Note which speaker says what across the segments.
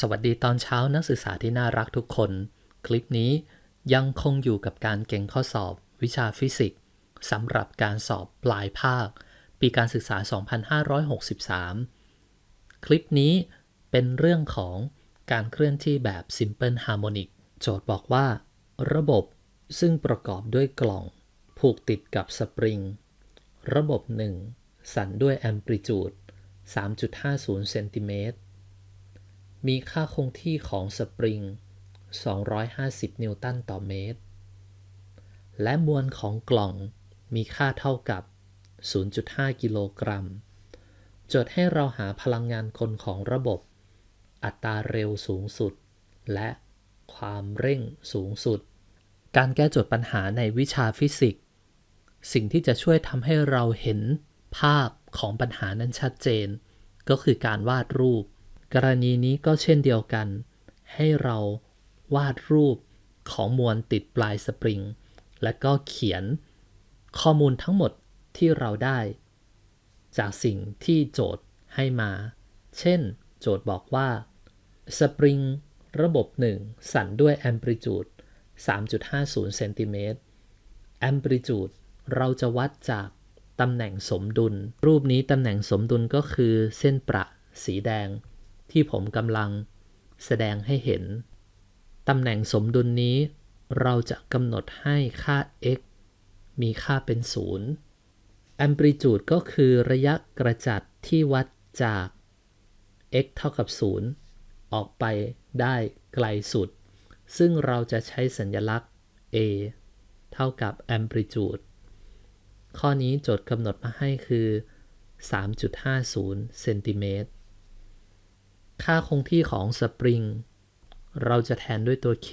Speaker 1: สวัสดีตอนเช้านักศึกษาที่น่ารักทุกคน คลิปนี้ยังคงอยู่กับการเก่งข้อสอบวิชาฟิสิกส์สำหรับการสอบปลายภาค ปีการศึกษา 2563 คลิปนี้เป็นเรื่องของการเคลื่อนที่แบบ Simple Harmonic โจทย์บอกว่า ระบบซึ่งประกอบด้วยกล่อง ผูกติดกับสปริง ระบบ 1 สั่นด้วยแอมพลิจูด 3.50เซนติเมตร มีค่าคงที่ของสปริง 250 นิวตันต่อเมตร และมวลของกล่องมีค่าเท่ากับ 0.5 กิโลกรัมจทย์ให้เราหาพลังงานคนของระบบ อัตราเร็วสูงสุด และความเร่งสูงสุด การแก้โจทย์ปัญหาในวิชาฟิสิกส์ สิ่งที่จะช่วยทำให้เราเห็นภาพของปัญหานั้นชัดเจน ก็คือการวาดรูป กรณีนี้ก็เช่นเดียวกัน ให้เราวาดรูปของมวลติดปลายสปริง และก็เขียนข้อมูลทั้งหมดที่เราได้ จากสิ่งที่โจทย์ให้มา เช่น โจทย์บอกว่าสปริงระบบ 1 สั่นด้วยแอมพลิจูด 3.50 เซนติเมตร แอมพลิจูดเราจะวัดจากตำแหน่งสมดุล รูปนี้ตำแหน่งสมดุลก็คือเส้นประสีแดง ที่ผมกำลังแสดงให้เห็น ตำแหน่งสมดุลนี้ เราจะกำหนดให้ค่า x มีค่าเป็น 0 แอมพลิจูดก็คือระยะกระจัดที่วัดจาก x เท่ากับ 0 ออกไปได้ไกลสุด ซึ่งเราจะใช้สัญลักษณ์ a เท่ากับแอมพลิจูด ข้อนี้โจทย์กำหนดมาให้คือ 3.50 เซนติเมตร ค่าคงที่ของสปริงเราจะแทนด้วยตัว k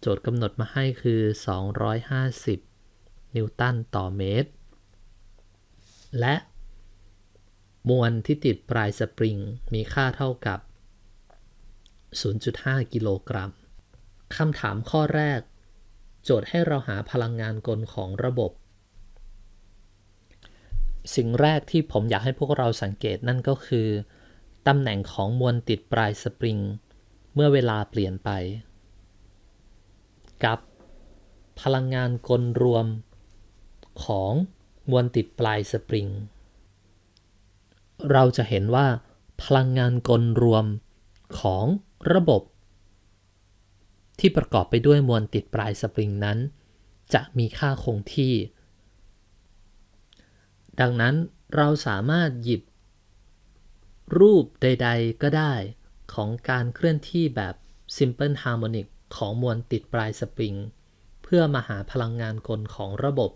Speaker 1: โจทย์กำหนดมาให้คือ 250 นิวตันต่อเมตร และมวลที่ติดปลายสปริงมีค่าเท่ากับ 0.5 กิโลกรัมคำถามข้อแรก โจทย์ให้เราหาพลังงานกลของระบบ สิ่งแรกที่ผมอยากให้พวกเราสังเกตนั่นก็คือ ตำแหน่งของมวลติดปลายสปริง เมื่อเวลาเปลี่ยนไป กับ พลังงานกลรวม ของมวลติดปลายสปริง เราจะเห็นว่า พลังงานกลรวมของระบบ ที่ประกอบไปด้วยมวลติดปลายสปริงนั้น จะมีค่าคงที่ ดังนั้นเราสามารถหยิบ รูปใดๆก็ได้ของการเคลื่อนที่แบบ Simple Harmonic ของมวลติดปลายสปริง เพื่อมาหาพลังงานกลของระบบ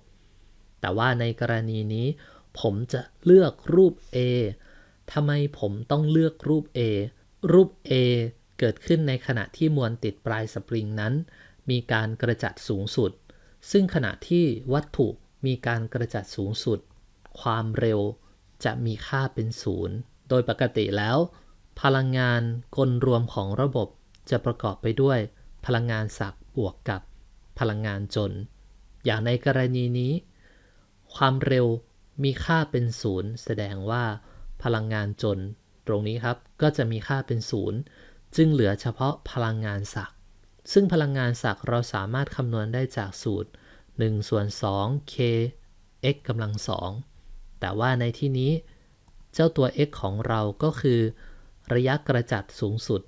Speaker 1: แต่ว่าในกรณีนี้ ผมจะเลือกรูป A ทำไมผมต้องเลือกรูป A รูป A เกิดขึ้นในขณะที่มวลติดปลายสปริงนั้น มีการกระจัดสูงสุด ซึ่งขณะที่วัตถุมีการกระจัดสูงสุด ความเร็วจะมีค่าเป็นศูนย์ โดยปกติแล้ว พลังงานกลรวมของระบบจะประกอบไปด้วย พลังงานศักบวกกับ พลังงานจน อย่างในกรณีนี้ ความเร็วมีค่าเป็นศูนย์แสดงว่าพลังงานจน ตรงนี้ครับก็จะมีค่าเป็นศูนย์จึงเหลือเฉพาะพลังงานศักซึ่งพลังงานศักเราสามารถคำนวณได้จากสูตร1ส่วน2 k x กำลัง2แต่ว่าในที่นี้ เจ้าตัว x ของเราก็คือ ระยะกระจัดสูงสุด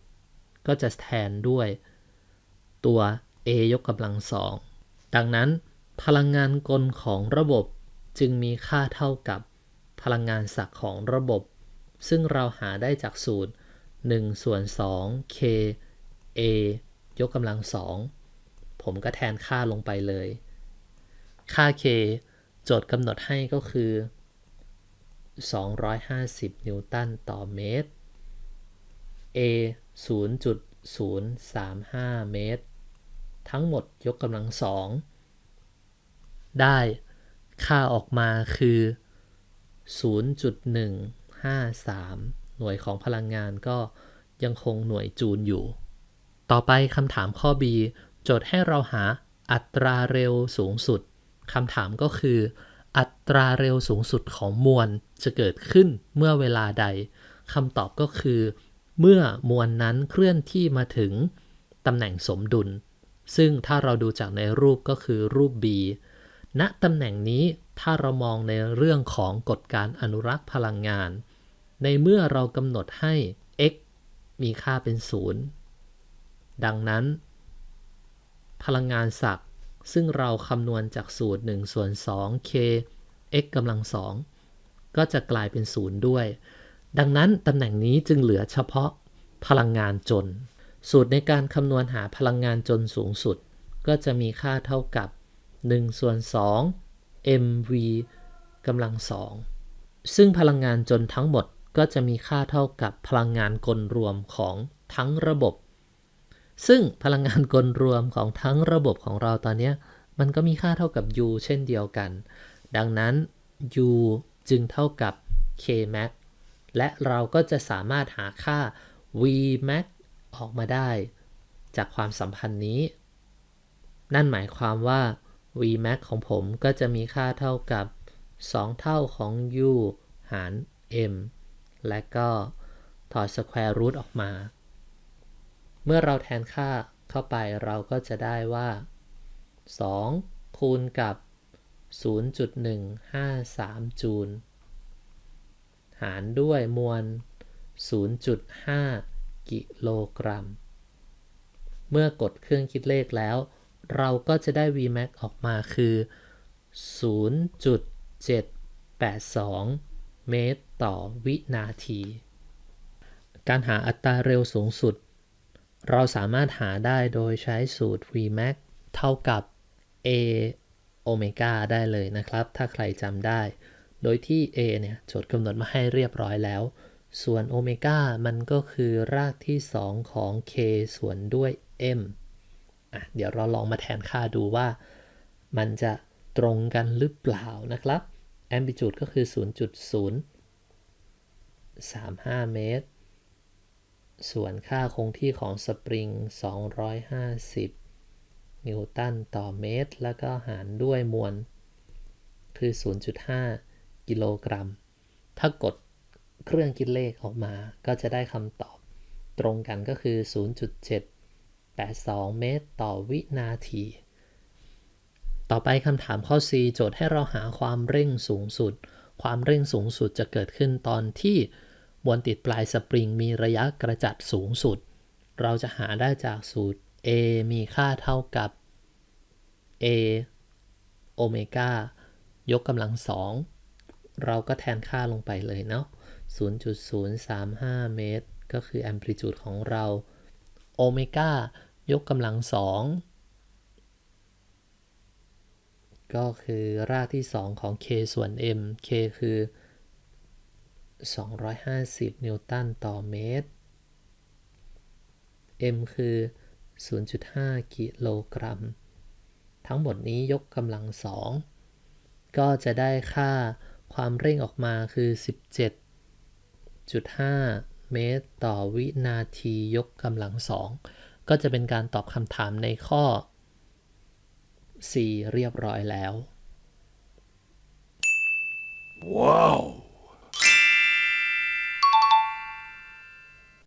Speaker 1: ก็จะแทนด้วย ตัว a ยกกำลังสอง ดังนั้น พลังงานกลของระบบจึงมีค่าเท่ากับพลังงานศักย์ของระบบ ซึ่งเราหาได้จากสูตร 1 ส่วน 2 k a ยกกำลังสอง ผมก็แทนค่าลงไปเลย ค่า k โจทย์กำหนดให้ก็คือ 250 นิวตันต่อเมตร a 0.035 เมตร ทั้งหมดยกกำลังสองได้ค่าออกมาคือ 0.153 หน่วยของพลังงานก็ยังคงหน่วยจูลอยู่ ต่อไปคำถามข้อ B โจทย์ให้เราหาอัตราเร็วสูงสุดคำถามก็คือ อัตราเร็วสูงสุดของมวลจะเกิดขึ้นเมื่อเวลาใดคำตอบก็คือ เมื่อมวลนั้นเคลื่อนที่มาถึงตำแหน่งสมดุล ซึ่งถ้าเราดูจากในรูปก็คือรูป B ณตำแหน่งนี้ถ้าเรามองในเรื่องของกฎการอนุรักษ์พลังงาน ในเมื่อเรากำหนดให้ x มีค่าเป็นศูนย์ดังนั้น พลังงานศักย์ ซึ่งเราคำนวณจากสูตร1ส่วน 2 k x กำลังสองก็จะกลายเป็นศูนย์ด้วย ดังนั้นตำแหน่งนี้จึงเหลือเฉพาะพลังงานจน สูตรในการคำนวณหาพลังงานจนสูงสุด ก็จะมีค่าเท่ากับ1ส่วน 2 mv กำลังสองซึ่งพลังงานจนทั้งหมดก็จะมีค่าเท่ากับพลังงานกลรวมของทั้งระบบ ซึ่งพลังงานกลรวมของทั้งระบบของเราตอนนี้มันก็มีค่าเท่ากับ u เช่นเดียวกัน ดังนั้น u จึงเท่ากับ k max และเราก็จะสามารถหาค่า v max ออกมาได้ จากความสัมพันธ์นี้ นั่นหมายความว่า v max ของผมก็จะมีค่าเท่ากับ 2 เท่าของ u หาร m และก็ถอด square root ออกมา เมื่อเราแทนค่าเข้าไปเราก็จะได้ว่า 2 คูณกับ 0.153 จูล หารด้วยมวล 0.5 กิโลกรัม เมื่อกดเครื่องคิดเลขแล้ว เราก็จะได้ Vmax ออกมาคือ 0.782 เมตรต่อวินาที การหาอัตราเร็วสูงสุด เราสามารถหาได้โดยใช้สูตร Vmax เท่ากับ a โอเมก้าได้เลยนะครับ ถ้าใครจำได้ โดยที่ a เนี่ยโจทย์กำหนดมาให้เรียบร้อยแล้ว ส่วนโอเมก้ามันก็คือรากที่ 2 ของ k ส่วนด้วย m อะเดี๋ยวเราลองมาแทนค่าดูว่า มันจะตรงกันหรือเปล่านะครับ amplitude ก็คือ 0.035 เมตร ส่วนค่าคงที่ของสปริง 250 นิวตันต่อเมตร แล้วก็หารด้วยมวล คือ 0.5 กิโลกรัม ถ้ากดเครื่องคิดเลขออกมาก็จะได้คำตอบตรงกันก็คือ 0.782 เมตรต่อวินาที ต่อไปคำถามข้อ C โจทย์ให้เราหาความเร่งสูงสุด ความเร่งสูงสุดจะเกิดขึ้นตอนที่ มวลติดปลายสปริงมีระยะกระจัดสูงสุด เราจะหาได้จากสูตร a มีค่าเท่ากับ a โอเมก้ายกกำลังสองเราก็แทนค่าลงไปเลยเนาะ 0.035 เมตร ก็คือ amplitude ของเราโอเมก้ายกกำลังสองก็คือรากที่ 2 ของ k ส่วน m k คือ 250 นิวตันต่อเมตร m คือ 0.5 กิโลกรัม ทั้งหมดนี้ยกกำลังสองก็จะได้ค่าความเร่งออกมาคือ 17.5 เมตรต่อวินาทียกกำลังสองก็จะเป็นการตอบคำถามในข้อ 4 เรียบร้อยแล้ว
Speaker 2: Wow.